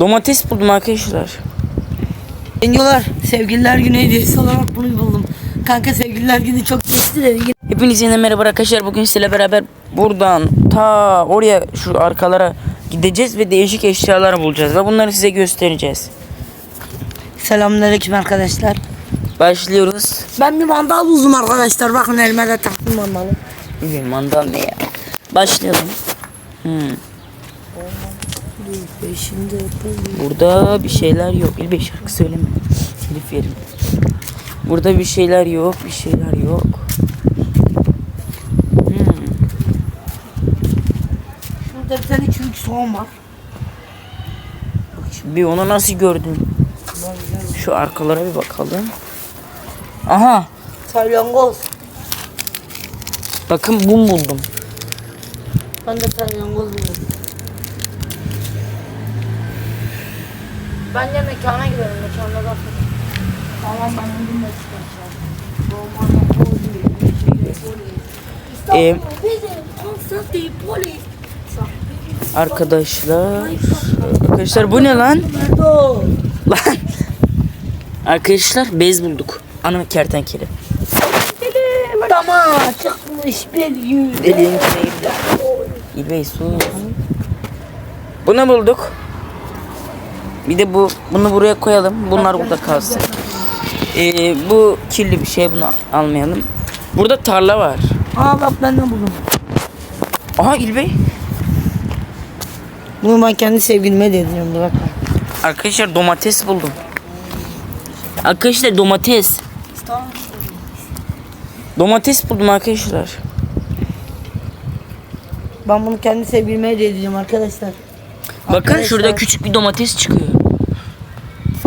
Domates buldum arkadaşlar. Deniyorlar. Sevgililer günü hediyesi olarak bunu buldum. Kanka sevgililer günü çok geçti de yine Hepinize yeniden merhaba arkadaşlar. Bugün sizlerle beraber buradan ta oraya şu arkalara gideceğiz ve değişik eşyalar bulacağız ve bunları size göstereceğiz. Selamünaleyküm arkadaşlar. Başlıyoruz. Ben bir mandal buldum arkadaşlar. Bakın elime de taktım mandalı. Bir mandal ne ya? Başlayalım. Hmm. Beşinde. Burada bir şeyler yok. İlbey şarkı söyleme. Telif yerim. Burada bir şeyler yok. Bir şeyler yok. Hmm. Şurada bir tane çürük soğan var. Bir onu nasıl gördün? Şu arkalara bir bakalım. Aha. Salyangoz. Bakın bum buldum. Ben de salyangoz buldum. Bence mekana gidelim. Mekanda da Tamam ben bugün de çıkacağım. Ee, arkadaşlar. Arkadaşlar bu ne lan? Lan. Arkadaşlar bez bulduk. Ana kertenkele. Tamam çıkmış bir yüz. Deliğin içine İlbey sus. Bunu bulduk. Bir de bu bunu buraya koyalım. Bunlar burada kalsın. Ee, bu kirli bir şey bunu almayalım. Burada tarla var. Aa bak ben de buldum. Aha İlbey. Bunu ben kendi sevgilime de da bak. Arkadaşlar domates buldum. Arkadaşlar domates. Domates buldum arkadaşlar. Ben bunu kendi sevgilime de edeceğim arkadaşlar. Bakın Arkadaşlar- şurada küçük bir domates çıkıyor.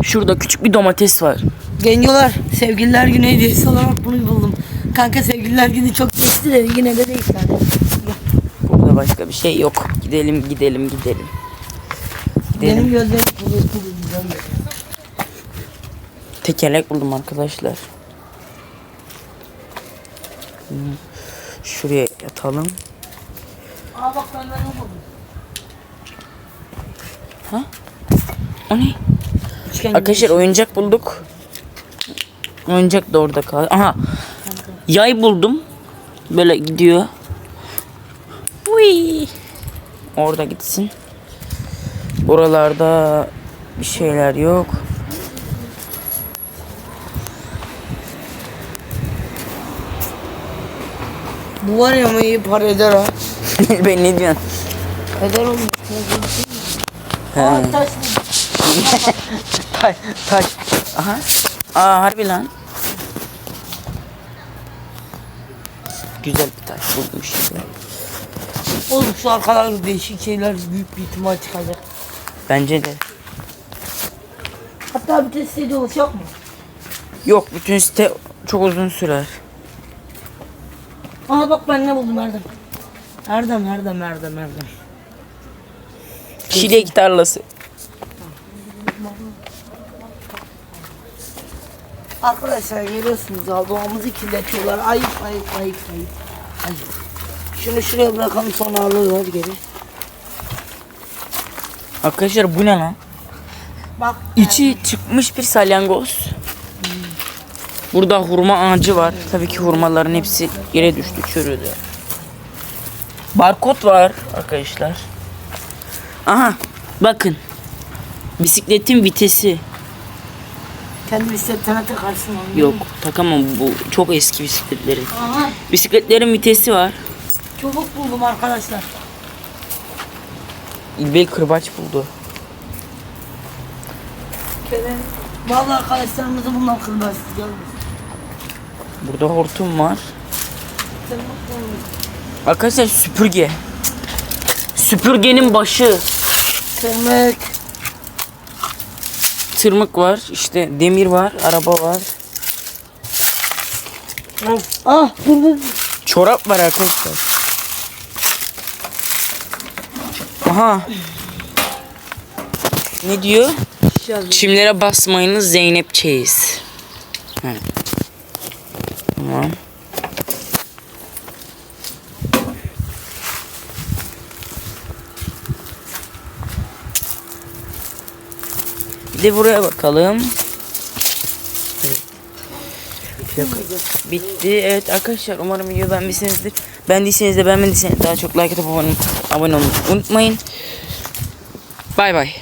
Şurada küçük bir domates var. Gencolar sevgililer günü hediyesi olarak bunu buldum. Kanka sevgililer günü çok geçti de yine de değil yani. Burada başka bir şey yok. Gidelim gidelim gidelim. Benim Gidelim. gözlerim kuvvetli. Tekerlek buldum arkadaşlar. Şuraya yatalım. Aa bak ben de ne buldum. O ne? Üçgen Arkadaşlar oyuncak bulduk. Oyuncak da orada kaldı. Aha. Yay buldum. Böyle gidiyor. Uy. Orada gitsin. Buralarda bir şeyler yok. Bu var ya ama iyi para eder ha. ben ne diyorsun? Eder olmuş. Aa taş Taş, taş. Aha. Aa harbi lan. Güzel bir taş buldum işte. Oğlum şu arkalarda değişik şeyler büyük bir ihtimal çıkacak. Bence de. Hatta test sitede olacak mı? Yok bütün site çok uzun sürer. Aa bak ben ne buldum Erdem. Erdem Erdem Erdem Erdem. Çilek tarlası. Arkadaşlar görüyorsunuz ya doğamızı kirletiyorlar. Ayıp ayıp ayıp ayıp. ayıp. Şunu şuraya bırakalım sonra alırlar geri. Arkadaşlar bu ne lan? Bak İçi çıkmış bir salyangoz. Burada hurma ağacı var. Tabii ki hurmaların hepsi yere düştü, çürüdü. Barkod var arkadaşlar. Aha, bakın. Bisikletin vitesi. kendi bisikletine takarsın onu. Yok, takamam bu çok eski bisikletlerin. Aha Bisikletlerin vitesi var. çubuk buldum arkadaşlar. İlbey kırbaç buldu. Kele. Vallahi arkadaşlarımızı bundan kırmaz. Burada hortum var. Arkadaşlar süpürge. Süpürgenin başı. Tırmık. Tırmık var, işte demir var, araba var. Ah dur. Çorap var arkadaşlar. Aha. Ne diyor? Çimlere basmayınız Zeynep Çeyiz. Evet. Tamam. De buraya bakalım. Bitti. Evet arkadaşlar umarım video beğenmişsinizdir. Beğendiyseniz de beğenmediyseniz daha çok like atıp abone olmayı unutmayın. Bay bay.